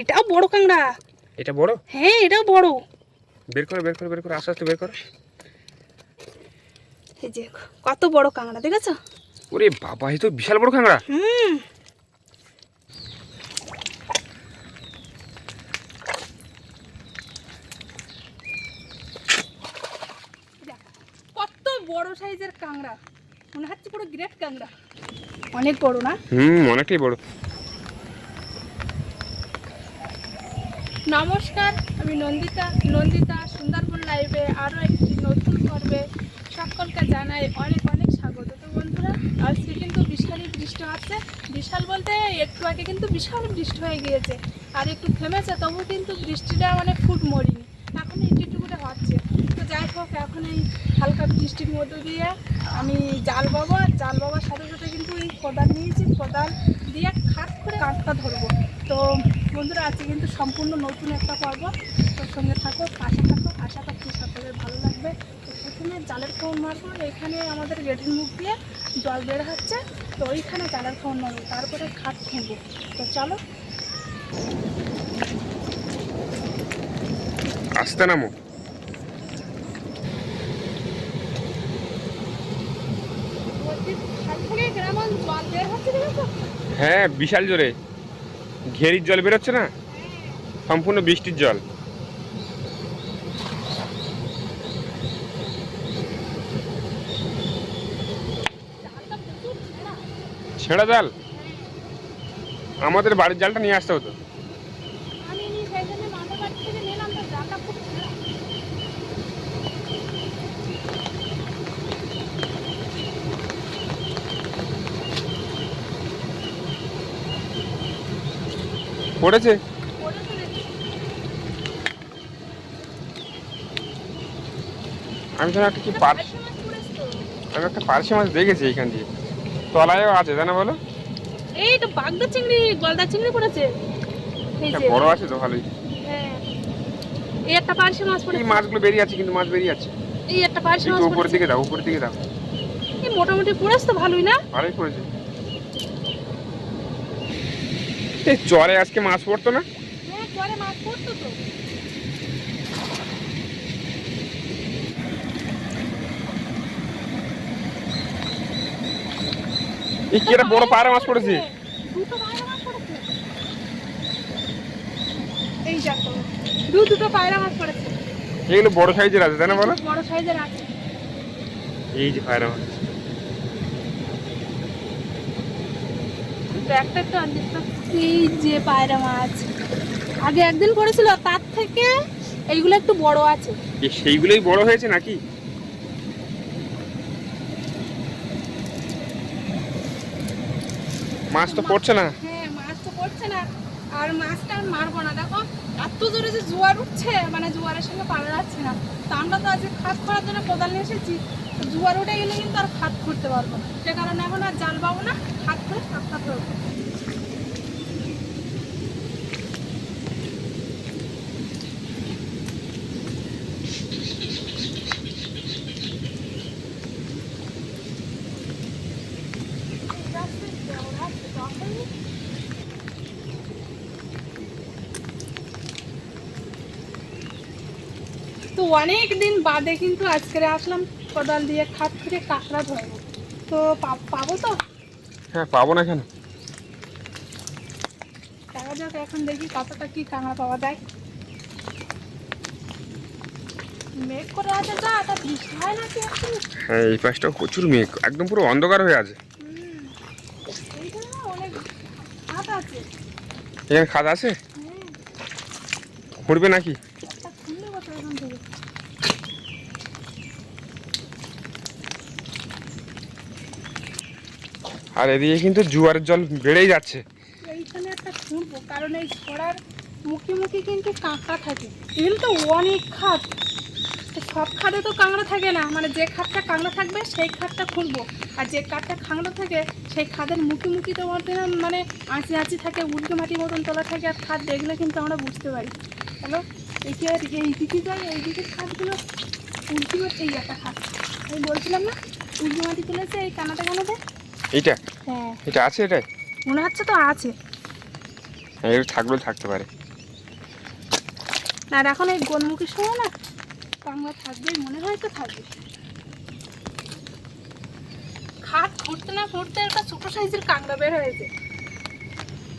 এটাও বড় কাঁকড়া। এটা বড়? হ্যাঁ এটাও বড়। বের করে বের করে বের করে আস্তে আস্তে বের করে। এই যে কত বড় কাঁকড়া দেখেছ? ওরে বাবা এই তো বিশাল বড় হুম। কত বড় সাইজের কাঁকড়া। মনে হচ্ছে পুরো গ্রেট কাঁকড়া। অনেক বড় না? হুম অনেকটাই বড়। নমস্কার, আমি নন্দিতা। নন্দিতা, সুন্দরবন লাইভে আরও একটি নতুন পর্বে সকলকে জানাই অনেক অনেক স্বাগত। তো বন্ধুরা, আজকে কিন্তু বিশালই বৃষ্টি হচ্ছে। বিশাল বলতে একটু আগে কিন্তু বিশাল বৃষ্টি হয়ে গিয়েছে। আর একটু থেমেছে, তবু কিন্তু বৃষ্টিটা মানে ফুট মরিনি। এখন একটু একটু করে হচ্ছে। তো যাই হোক, এখন এই হালকা বৃষ্টির মধ্য দিয়ে আমি জাল বাবা জাল বাবার সাথে সাথে কিন্তু এই কোদাল নিয়েছি। কোদাল দিয়ে খাট করে কাঠটা ধরবো। তো বন্ধুরা আজকে কিন্তু সম্পূর্ণ নতুন একটা পর্ব। তোর সঙ্গে থাকো পাশে থাকো আশা করছি সকলের ভালো লাগবে। তো প্রথমে জালের খাওয়ান মারবো। এখানে আমাদের গেটের মুখ দিয়ে জল বের হচ্ছে। তো ওইখানে জালের খাওয়ান মারবো তারপরে খাট খুঁজবো তো চলো। আস্তে নামো। হ্যাঁ বিশাল জোরে। ঘেরির জল বেরোচ্ছে না? সম্পূর্ণ বৃষ্টির জল। ছেঁড়া জাল? আমাদের বাড়ির জালটা নিয়ে আসতে হতো আমি নি সেই জন্য মামার বাড়ি থেকে নিলাম তো জালটা খুব ছেঁড়া পড়েছে? আমি তো একটা কি পার পার্শে মাছ পড়েছে তো। আমি একটা পার্শে মাছ দেখেছি এখান দিয়ে। তলায়ও আছে জানো বলো? এই তো বাগদা চিংড়ি গলদা চিংড়ি পড়েছে। বড় আছে তো ভালোই। হ্যাঁ। এই একটা পার্শে মাছ এই মাছগুলো বেরিয়ে আছে কিন্তু মাছ বেরিয়ে আছে। এই একটা পার্শে মাছ উপরের পড়েছে। দিকে দাও উপরের দিকে দাও। এই মোটামুটি পড়েছে তো ভালোই না? ভালোই করেছে এই চরে আজকে মাছ পড়তো না? হ্যাঁ এই কি একটা বড় পায়রা মাছ পড়েছে? দুটো পায়রা মাছ এই দেখো দু দুটো পায়রা মাছ পড়েছে। এগুলো বড় সাইজের আছে তাই না বলো? বড় সাইজের আছে। এই যে পায়রা মাছ। তো একটা। এই যে পায়রা মাছ। আগে একদিন পড়েছিল তার থেকে এইগুলো একটু বড় আছে। সেইগুলোই বড় হয়েছে নাকি? মাছ তো পড়ছে না। হ্যাঁ মাছ তো পড়ছে না। আর মাছটা আর মারবো না। দেখো এত জোরে যে জোয়ার উঠছে মানে জোয়ারের সঙ্গে পারা যাচ্ছে না। তা আমরা তো আজকে খাত করার জন্য কোদাল নিয়ে এসেছি। জোয়ার উঠে গেলে কিন্তু আর খাত করতে পারব না। সে কারণে এখন আর জাল পাবো না খাত করে সাতটা ধরবো তো অনেক দিন বাদে কিন্তু আজকে আসলাম কোদাল দিয়ে খাত থেকে কাঁকড়া ধরবো। তো পাবো তো? হ্যাঁ পাবো না কেন? দেখা যাক এখন দেখি কতটা কি কাঁকড়া পাওয়া যায়। মেঘ করে আছে তা বৃষ্টি হয় না কি হ্যাঁ এই পাশটাও প্রচুর মেঘ একদম পুরো অন্ধকার হয়ে আছে। এখানে খাদ আছে? হ্যাঁ। খুঁড়বে নাকি একটা খুললে বসে এখান থেকে আর এদিকে কিন্তু জুয়ারের জল বেড়েই যাচ্ছে। এইখানে একটা খুঁড়বো কারণ এই ছড়ার মুখে কিন্তু কাঁকড়া থাকে। এগুলো অনেক খাত। সব খাদে তো কাঁকড়া থাকে না। মানে যে খাতটা কাঁকড়া থাকবে, সেই খাতটা খুঁড়বো। আর যে কাঠটা খাঁকড়া থাকে, সেই খাদের মুখে মুখে তো মানে আঁচি আঁচি থাকে, উল্টো মাটি মতন তোলা থাকে, আর খাদ দেখলে কিন্তু আমরা বুঝতে পারি। হ্যালো? একে আর এই দিকে যাই এই দিকের খাতগুলো, উল্টি এই একটা খাত। আমি বলছিলাম না, উল্টো মাটি তুলেছে, এই কানাতে কানাতে এইটা? হ্যাঁ। এটা আছে এটাই মনে হচ্ছে তো আছে। হ্যাঁ এর থাকলেও থাকতে পারে। আর এখন এই গোলমুখের সময় না কাংড়া থাকবেই মনে হয় তো থাকবে খাট ফুটতে না ফুটতে একটা ছোট সাইজের কাঁকড়া বের হয়েছে।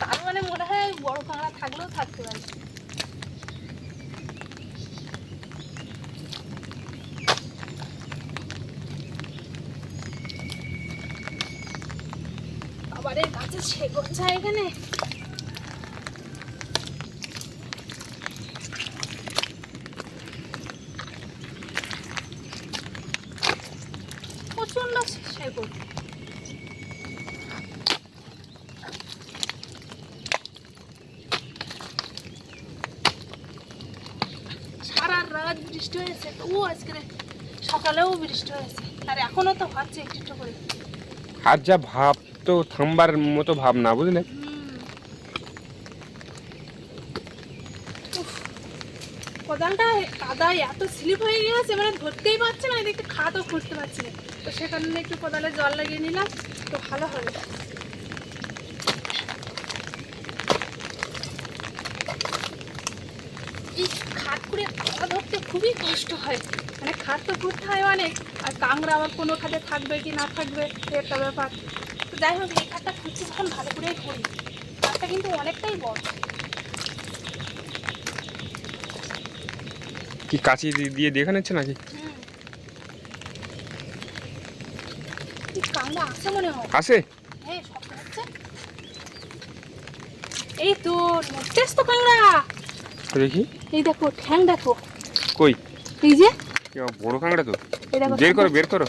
তার মানে মনে হয় বড় কাঁকড়া থাকলেও থাকতে পারে। সেগুন চাই এখানে? প্রচণ্ড বৃষ্টি হয়েছে সকালেও বৃষ্টি হয়েছে, আর এখনও তো একটু একটু করে। আর যা ভাব তো থামবার মতো ভাব না বুঝলে কাদায় এত স্লিপ হয়ে মানে ধরতেই পারছে না খুঁজতে না। তো সে কারণে একটু জল লাগিয়ে নিলাম, তো ভালো করে ধরতে খুবই কষ্ট হয়। মানে খাট তো করতে হয় অনেক আর কাংড়া আবার কোনো খাটে থাকবে কি না থাকবে একটা ব্যাপার। যাই হোক এই খাটটা খুঁজছি যখন ভালো করেই করি। খাটটা কিন্তু অনেকটাই বড়। কি কাঁচি দিয়ে দেখে নিচ্ছে নাকি? মনে হয়। আসে হ্যাঁ শব্দ হচ্ছে এই তো নড়তেছ তো কাংড়া দেখি। এই দেখো ঠ্যাং দেখো। কই? এই যে। বড় কাঁকড়া তো? বের করো বের করো।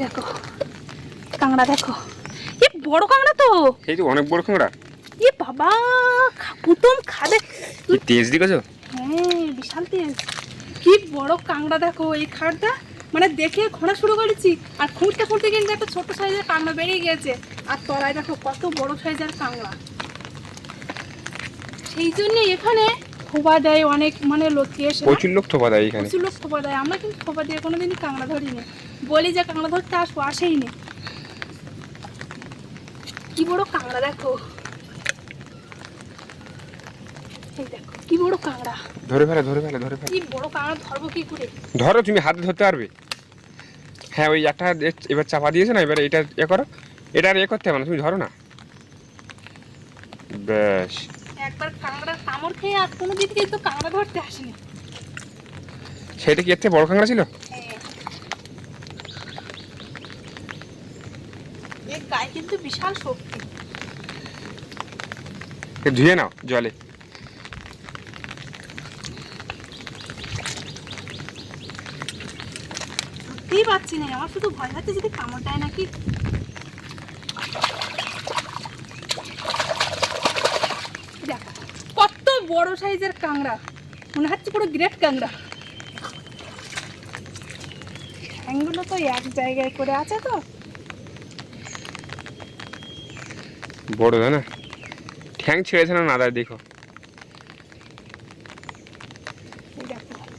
দেখো কাংড়া দেখো। এ বড় কাংড়া তো। এই তো অনেক বড় কাঁকড়া। এ বাবা খা- কুটুম খাদে কি তেজ হ্যাঁ বিশাল তেজ। কি বড় কাংড়া দেখো এই খাটটা মানে দেখে খোঁড়া শুরু করেছি আর খুঁড়তে খুঁড়তে কিন্তু একটা ছোট সাইজের কাংড়া বেরিয়ে গেছে আর তলায় দেখো কত বড় সাইজের কাংড়া সেই জন্য এখানে খোবা দেয় অনেক মানে লোককে এসে? প্রচুর লোক থোপা দেয় এখানে। প্রচুর লোক খোবা দেয়। আমরা কিন্তু খোবা দিয়ে কোনোদিনই কাংড়া ধরিনি। বলি যে কাঁকড়া ধরতে আসব আসেই নি। কি বড় কাঁকড়া দেখো। এই দেখো কি বড় কাংড়া ধরে ফেলে ধরে ফেলে ধরে ফেলে। কি বড় কাঁকড়া ধরবো কি করে? ধরো তুমি হাতে ধরতে পারবে। হ্যাঁ ওই একটা এবার চাপা দিয়েছ না এবার এটা এ করো। এটা আর এ করতে হবে না তুমি ধরো না। একবার কাঁকড়ার কামড় খেয়ে আর কোনো দিন কিন্তু কাঁকড়া ধরতে আসেনি। সেটা কি এর থেকে বড় কাঁকড়া ছিল এর গায়ে কিন্তু বিশাল শক্তি। ধুয়ে নাও জলে। ধরতেই পারছি না আমার শুধু ভয় হচ্ছে যদি কামড় দেয় নাকি। দেখো কত বড় সাইজের কাঁকড়া মনে হচ্ছে পুরো গ্রেট কাঁকড়া। ঠ্যাংগুলো তো এক জায়গায় করে আছে তো। বড় তাই না ঠ্যাং ছেড়েছে না নাদায় দেখো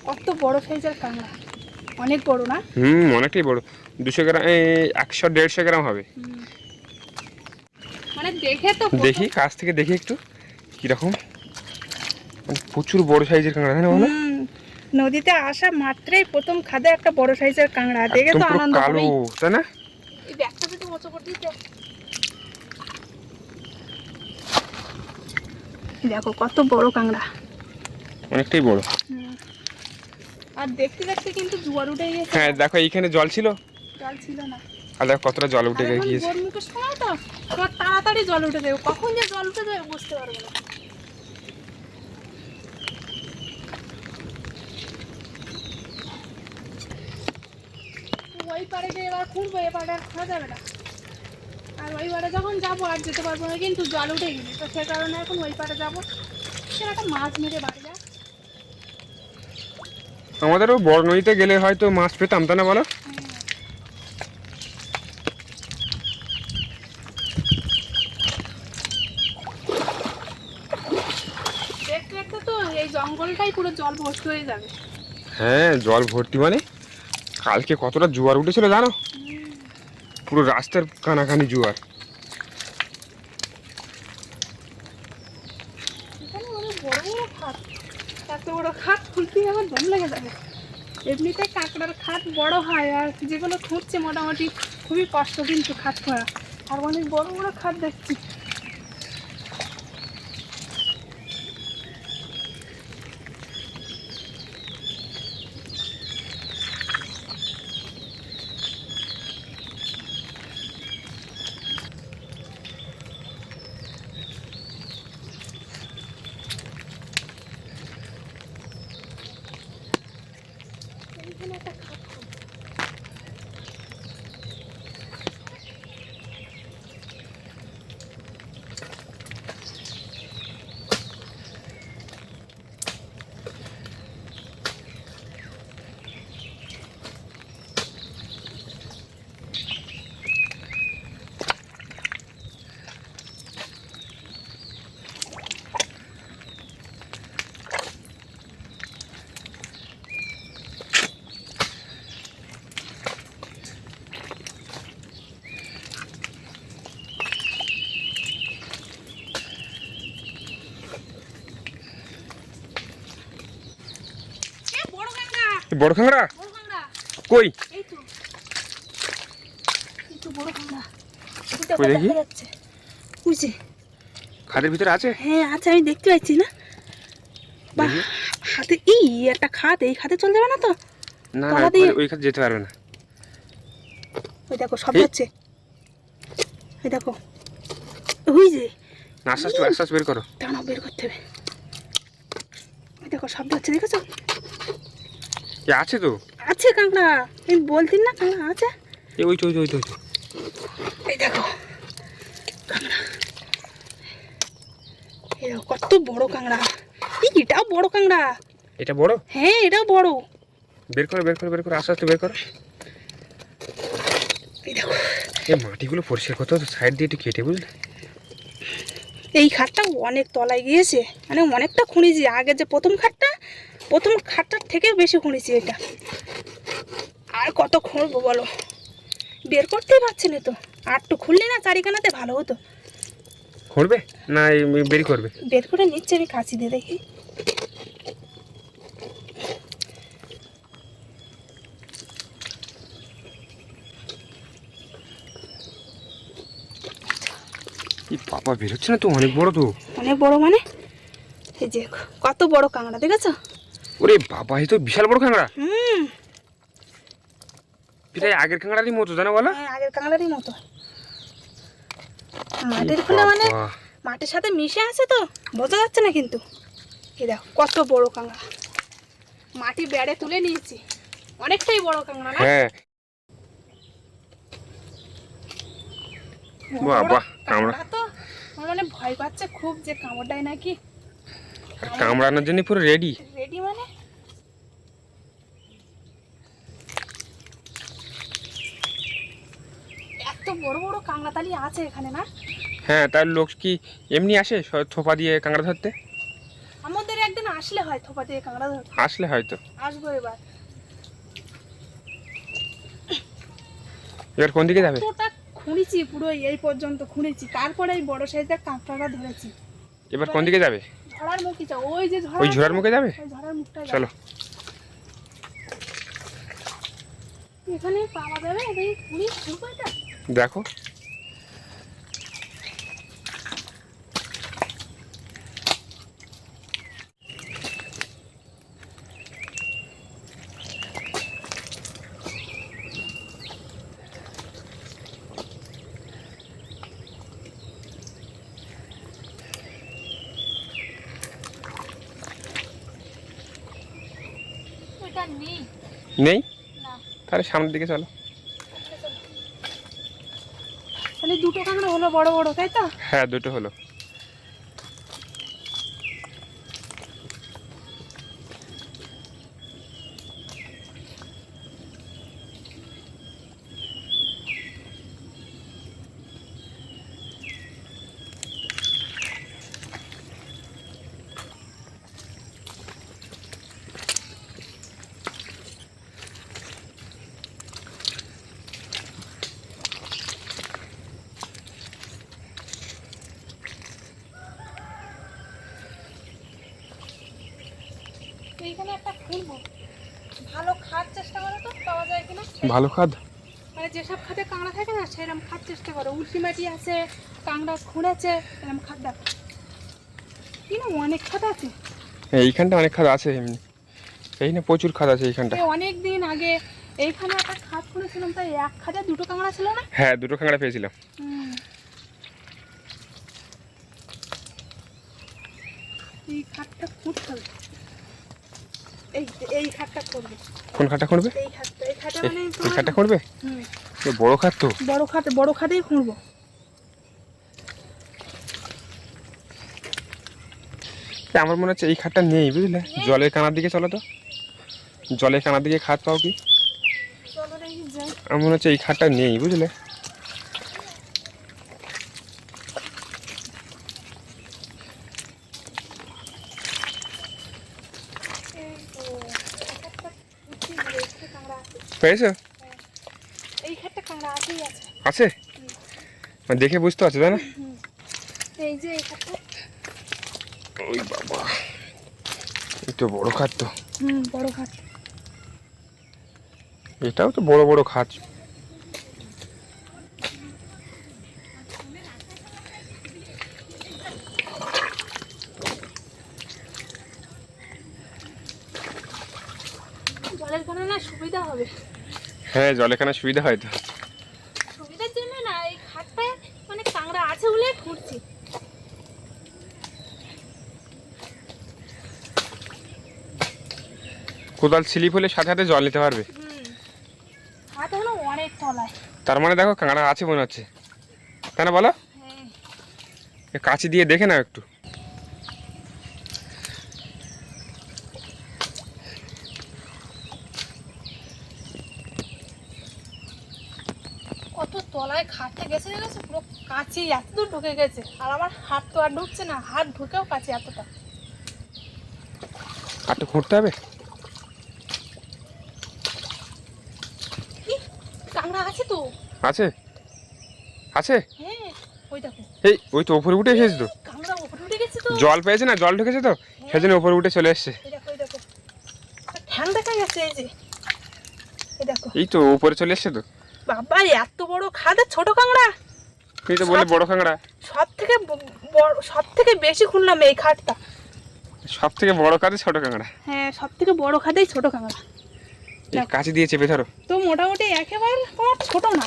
কত বড় সাইজের কাঁকড়া? অনেক বড় না? হুম অনেকটাই বড়। দুশো গ্রাম একশো দেড়শো গ্রাম হবে। মানে দেখে তো দেখি কাছ থেকে দেখি একটু কীরকম। প্রচুর বড় সাইজের কাঁকড়া তাই না নদীতে আসা মাত্রই প্রথম খাদে একটা বড় সাইজের কাঁকড়া। দেখে তো আনন্দ কালো তাই না? এই ব্যাগটা যদি মোচো করে দিতে দেখো কত বড় কাঁকড়া। অনেকটাই বড়। আর দেখতে দেখতে কিন্তু জোয়ার উঠে গেছে হ্যাঁ দেখো এইখানে জল ছিল? জল ছিল না। আর দেখো কতটা জল উঠে গিয়েছে। সময় তো তোমার তাড়াতাড়ি জল উঠে দেবে। কখন যে জল উঠে যাবে বুঝতে পারবে না। ওই পাড়ে গিয়ে এবার খুঁড়বো এ পাড়ে আর যাবে না। আর ওই পাড়ে যখন যাব আর যেতে পারব না কিন্তু জল উঠে গেছে। তো সে কারণে এখন ওই পাড়ে যাব। সে একটা মাছ মেরে বাড়ি যা আমাদেরও বড় নদীতে গেলে হয়তো মাছ পেতাম তাই না বলো? দেখতে দেখতে তো এই জঙ্গলটাই পুরো জল ভর্তি হয়ে হ্যাঁ জল ভর্তি মানে? কালকে কতটা জোয়ার উঠেছিল জানো? পুরো রাস্তার কানাকানি জোয়ার। এত আমার লেগে কাঁকড়ার হয় আর যেগুলো খুঁজছে মোটামুটি খুবই কষ্ট কিন্তু খাত খোয়া আর অনেক বড় বড় খাত দেখছি। দেখা? যাচ্ছে। বুঝছি খাদের ভিতরে আছে? হ্যাঁ আচ্ছা আমি দেখতে পাচ্ছি না। বাহ হাতে এই একটা খাত এই খাতে চলে যাবে না তো? না? ওই খাতে যেতে পারবে না। ওই দেখো এই। হচ্ছে ওই দেখো। ওই যে। আস্তে আস্তে আস্তে বের করো। দাঁড়াও বের করতে হবে। ওই দেখো শব্দ হচ্ছে দেখেছ? এ আছে তো? আছে কাঁকড়া। আমি বলতিন না কাঁকড়া আছে? এই ওই ওই ওই ওই এই দেখো কাঁকড়া। এই কত বড় কাঁকড়া। এই এটাও বড় কাঁকড়া। এটা বড়? হ্যাঁ এটাও বড়। বের করো বের করো বের করো আস্তে আস্তে বের করো। এই দেখো। এই মাটিগুলো পরিষ্কার করতে হবে সাইড দিয়ে একটু কেটে বুঝলে? এই খাটটা অনেক তলায় গিয়েছে মানে অনেকটা খুঁড়েছি আগে যে প্রথম খাটটা প্রথম খাটটার থেকেও বেশি খুঁড়েছি এটা। আর কত খুঁড়বো বলো? বের করতেই পারছি না তো। আর একটু খুললে না চারিখানাতে ভালো হতো। করবে না বেরি করবে। বের করে নিচ্ছে আমি কাছি দিয়ে দেখি। বাবা বেরোচ্ছে না তো? অনেক বড় তো। অনেক বড় মানে? এই যে কত বড় কাঁকড়া দেখেছ? ওরে বাবা এই তো বিশাল বড় হুম। প্রায় আগের খাংড়ারই মতো জানো বলো? হ্যাঁ আগের কাঁকড়ারই মতো। মাটির খুলে মানে মাটির সাথে মিশে আছে তো বোঝা যাচ্ছে না কিন্তু। এই দেখো কত বড় কাঁকড়া মাটি বেড়ে তুলে নিয়েছি। অনেকটাই বড় কাঁকড়া না? হ্যাঁ। বাহ, বড় বাহ। কাঁকড়া তো মানে ভয় পাচ্ছে খুব যে কামড়টাই নাকি আর কামড়ানোর জন্য পুরো রেডি রেডি মানে? এত বড় বড় কাঁকড়া আছে এখানে না? হ্যাঁ তার লোক কি এমনি আসে থোপা দিয়ে কাঁকড়া ধরতে? আমাদের একদিন আসলে হয় থোপা দিয়ে কাঁকড়া ধরতে। আসলে হয়তো। আসব এবার। এবার কোন দিকে যাবে? খুঁড়েছি পুরো এই পর্যন্ত খুঁড়েছি তারপরে এই বড় সাইজের কাঁকড়াটা ধরেছি। এবার কোন দিকে যাবে? ঝড়ার মুখে চাও ওই যে ঝড় ওই আছে মুখে যাবে? ঝড়ার মুখটা চলো। এখানে পাওয়া যাবে দেখো ওইটা নেই নেই? তাহলে সামনের দিকে চলো। তাহলে দুটো কাঁকড়া হলো বড় বড় তাই তো? হ্যাঁ দুটো হলো। ভালো খাদ? মানে যেসব খাতে কাঁকড়া থাকে না সেরকম খাওয়ার চেষ্টা করো। উল্টি মাটি আছে কাঁকড়া খুঁড়েছে এরকম খাদ দেখো। কি না অনেক খাদ আছে। এইখানটা অনেক খাদ আছে এমনি। এই না প্রচুর খাদ আছে এইখানটা। এই অনেক দিন আগে এইখানে একটা খাদ খুঁড়েছিলাম তাই এক খাদে দুটো কাঁকড়া ছিল না? হ্যাঁ দুটো কাঁকড়া পেয়েছিলাম এই খাটটা খুঁড়তে হবে। এই এই খাটটা করবে কোন খাটটা খুঁড়বে? এই এই খাটটা হুম, বড় খাদ তো। বড় খাট বড় খাটেই খুঁড়বো। আমার মনে হচ্ছে এই খাটটা নেই বুঝলে? জলের কানার দিকে চলো তো। জলের কানার দিকে খাদ পাও কি? আমার মনে হচ্ছে এই খাটটা নেই বুঝলে। পেয়েছ এই খাটটা কাঁকড়া আছেই আছে। আছে? মানে দেখে বুঝতে পারছ তাই না? এই যে ওই বাবা এই তো বড় খাদ তো। বড় খাট। এটাও তো বড় বড় খাদ জলের কারণে না সুবিধা হবে। হ্যাঁ জলে কেনা সুবিধা হয় তো সুবিধার জন্য না এই খাটটায় মানে কাঁকড়া আছে বলে খুঁড়ছি কোদাল স্লিপ হলে সাথে সাথে জল নিতে পারবে। হাত তার মানে দেখো কাঁকড়া আছে মনে হচ্ছে। তাই না বলো? হ্যাঁ। কাঁচি দিয়ে দেখে নাও একটু। কত তলায় খাটতে গেছে গেছে পুরো কাছে এত দূর ঢুকে গেছে। আর আমার হাত তো আর ঢুকছে না। হাত ঢুকেও কাছে এতটা। আর তো খুঁড়তে হবে কি কাঁকড়া আছে তো আছে? আছে? হ্যাঁ এই ওই তো ওপরে উঠে এসেছে তো। জল পেয়েছে না? জল ঢুকেছে তো? সেজন্য ওপরে উঠে চলে এসছে। এই তো উপরে চলে এসছে তো। বাবা এত বড় খাদে ছোট কাঁকড়া। তুই তো বলে বড় কাঁকড়া। সব থেকে বড় সব থেকে বেশি খুললাম এই খাটটা সব থেকে বড় কাজে ছোট কাঁকড়া। হ্যাঁ সব থেকে বড় খাদেই ছোট কাঁকড়া। কাঁচি দিয়ে চেপে ধরো। তো মোটামুটি একেবারে তোমার ছোট না।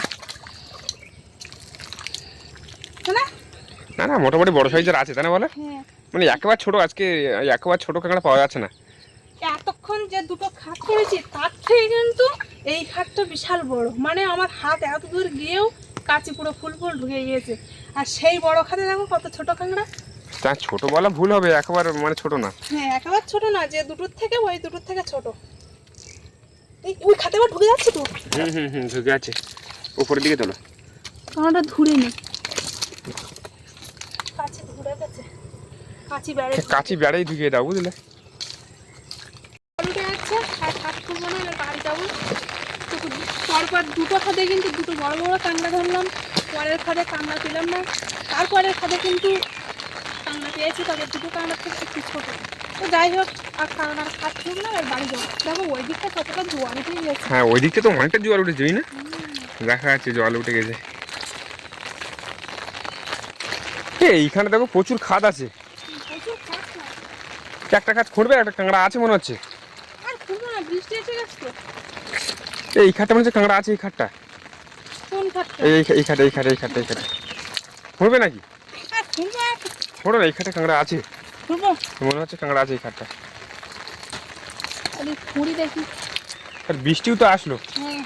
না? না না মোটামুটি বড় সাইজের আছে তাই না বলে? হ্যাঁ। মানে একেবারে ছোট আজকে একেবারে ছোট কাঁকড়া পাওয়া যাচ্ছে না। এতক্ষণ যে দুটো খাট করেছি তার থেকে কিন্তু এই খাটটা বিশাল বড়। মানে আমার হাত এত দূর গিয়েও কাঁচি পুরো ফুল ফুল ঢুকে গিয়েছে। আর সেই বড় খাতে দেখো কত ছোট কাঁকড়া। তা ছোট বলা ভুল হবে একেবারে মানে ছোট না। হ্যাঁ একেবারে ছোট না যে দুটোর থেকে ওই দুটোর থেকে ছোট। এই ওই খাতে ঢুকে যাচ্ছে তো? হুম হুম হুম ঢুকে আছে উপরের দিকে তোলো। কাঁকড়াটা ধুরে নি কাছে বেড়াই ঢুকিয়ে দাও বুঝলে? পরপর দুটো খাদে কিন্তু দুটো বড় বড় কাঁকড়া ধরলাম। পরের খাদে কাঁকড়া পেলাম না। তারপরের খাদে কিন্তু কাঁকড়া পেয়েছি তবে দুটো কাঁকড়া থেকে একটু ছোটো। তো যাই হোক আর কাঁকড়ার না আর বাড়ি যাব। দেখো ওই দিকটা কতটা জোয়ার উঠে গেছে। হ্যাঁ ওই দিকটা তো অনেকটা উঠেছে ওই না? দেখা যাচ্ছে জল উঠে গেছে। এ, এইখানে দেখো প্রচুর খাদ আছে। একটা খাদ খুঁড়বে একটা কাঁকড়া আছে মনে হচ্ছে। এই খাটটা মনে হচ্ছে কাঁকড়া আছে এই খাটটা এই খাটে এই খাটে এই খাটে এই খাটে খুঁড়বে নাকি? আর খুঁড়ো না এই খাটে কাঁকড়া আছে। মনে হচ্ছে কাঁকড়া আছে এই খাটটা দেখি। আর বৃষ্টিও তো আসলো। হ্যাঁ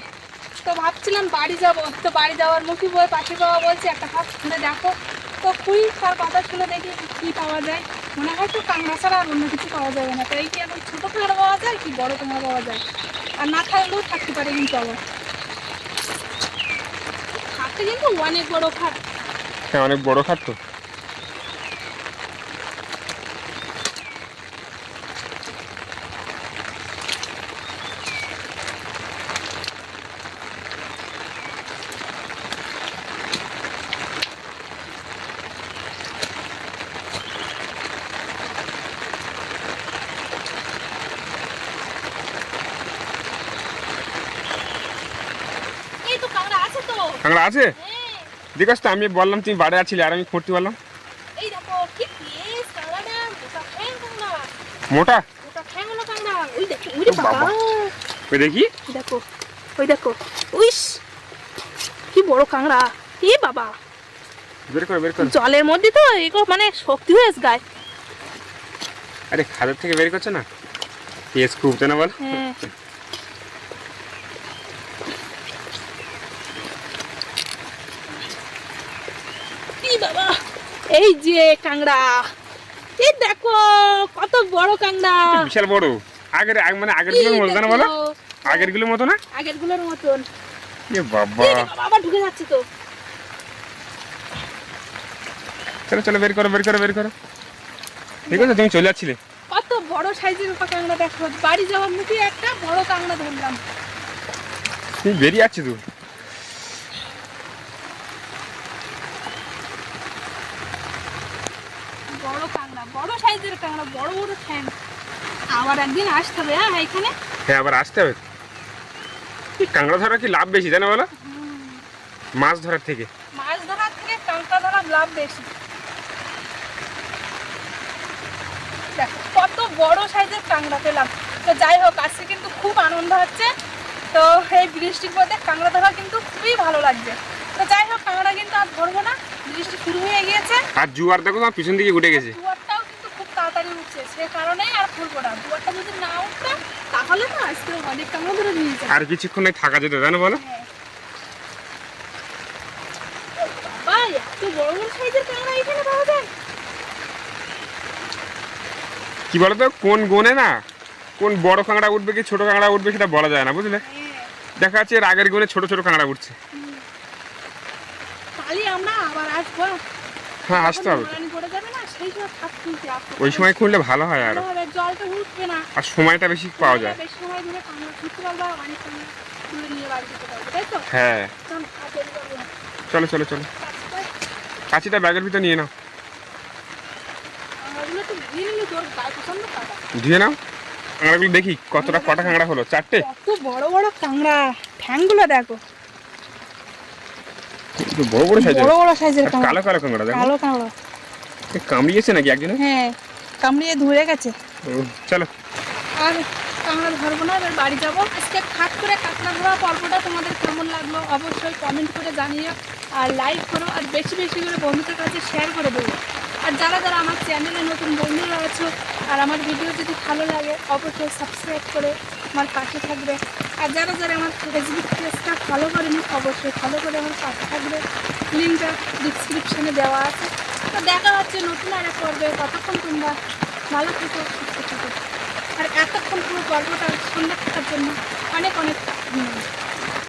তো ভাবছিলাম বাড়ি যাব তো বাড়ি যাওয়ার মুখে বই পাশে বাবা বলছে একটা হাত খুলে দেখো। তো খুঁড়ি তার কথা শুনে দেখি কি পাওয়া যায়? মনে হয় তো কাঁকড়া ছাড়া আর অন্য কিছু পাওয়া যাবে না। তাই কি এখন ছোটো কাঁকড়া পাওয়া যায় কি বড় কাঁকড়া পাওয়া যায়? আর না থাকলেও থাকতে পারে কিন্তু আবার। খাটটা কিন্তু অনেক বড় খাট। হ্যাঁ অনেক বড় খাট তো। আছে? হ্যাঁ জিজ্ঞাসা তো আমি বললাম তুমি বাড়ি আছিলে আর আমি খুঁড়তে কাঁকড়াটা মোটা ওই দেখো দেখি ওই দেখো। উইস কি বড় কাঁকড়া। এ বাবা। বের করে বের করে। জলের মধ্যে তো এগুলো মানে শক্তি হয়েছে গায়ে আরে খাদের থেকে বের করছে না? পেঁয়াজ খুবতে না বল। হ্যাঁ এই বাবা এই যে কাংড়া এই দেখো কত বড় কাংড়া বিশাল বড়। আগের মানে আগেরগুলোর মতো না বলো? আগেরগুলোর মতো না? আগেরগুলোর মতন। এ বাবা। বাবা ঢুকে যাচ্ছে তো। চলো চলো বের করো বের করো বের করো। ঠিক আছে তুমি চলে যাচ্ছিলে। কত বড় সাইজের কাংড়া দেখো। বাড়ি যাওয়ার মুখে একটা বড় কাংড়া ধরলাম। তুমি বেরিয়ে যাচ্ছি তুই বড় কাংড়া বড় সাইজের কাংড়া বড় বড় ঠ্যাং। আবার একদিন আসতে হবে হ্যাঁ এখানে? হ্যাঁ আবার আসতে হবে। কাঁকড়া ধরা কি লাভ বেশি জানো বলো? মাছ ধরার থেকে। মাছ ধরার থেকে কাঁকড়া ধরার লাভ বেশি। দেখো কত বড় সাইজের কাঁকড়া পেলাম। তো যাই হোক আজকে কিন্তু খুব আনন্দ হচ্ছে। তো এই বৃষ্টির মধ্যে কাঁকড়া ধরা কিন্তু খুবই ভালো লাগছে। তো যাই হোক কাঁকড়া কিন্তু আর ধরবো না। বৃষ্টি শুরু হয়ে গিয়েছে। আর জুয়ার দেখো তোমার পিছন দিকে উঠে গেছে। জুয়ারটাও কিন্তু খুব তাড়াতাড়ি উঠছে সে কারণেই আর ফুলবো না। জুয়ারটা যদি না উঠতো তাহলে আজকে ধরে নিয়ে আর কিছুক্ষণ থাকা যেত জানো বলো? হ্যাঁ। বাবা এত বড় বড় সাইজের কাঁকড়া এখানে পাওয়া যায়। কি বলতো কোন গোনে না কোন বড় কাঁকড়া উঠবে কি ছোট কাঁকড়া উঠবে সেটা বলা যায় না বুঝলে? হ্যাঁ। দেখা যাচ্ছে এর আগের গোনে ছোট ছোট কাঁকড়া উঠছে। আসব? হ্যাঁ আসতে হবে ওই সময় খুললে ভালো হয় আরও। আর সময়টা বেশি পাওয়া যায়। হ্যাঁ। চল। চলো কাঁচিটা ব্যাগের ভিতর নিয়ে নাও। ধুয়ে ধুয়ে নাও। কাঁকড়াগুলো দেখি কতটা কটা কাঁকড়া হলো। চারটে? বড় বড় কাঁকড়া। ঠ্যাংগুলো দেখো। একটু বড় বড় সাইজের। বড় বড় সাইজের কালো কালো কাঁকড়া দেখো। কালো কাঁকড়া কামড়িয়েছে নাকি একজনে হ্যাঁ কামড়িয়ে ধরে গেছে। চলো। আর কাঁকড়া ধরবো না এবার বাড়ি যাব। আজকে খাট করে কাঁকড়া ধরা পর্বটা তোমাদের কেমন লাগল অবশ্যই কমেন্ট করে জানিও। আর লাইক করো আর বেশি বেশি করে বন্ধুদের কাছে শেয়ার করে দেবো। আর যারা যারা আমার চ্যানেলে নতুন বন্ধুরা আছো আর আমার ভিডিও যদি ভালো লাগে অবশ্যই সাবস্ক্রাইব করে আমার পাশে থাকবে। আর যারা যারা আমার ফেসবুক পেজটা ফলো করেনি, অবশ্যই ফলো করে আমার পাশে থাকবে। লিঙ্কটা ডিসক্রিপশানে দেওয়া আছে। তো দেখা হচ্ছে নতুন আর পর্বে। কতক্ষণ তোমরা ভালো থেকো, সুস্থ থেকো। আর এতক্ষণ পুরো গল্পটা সুন্দর থাকার জন্য অনেক অনেক ধন্যবাদ।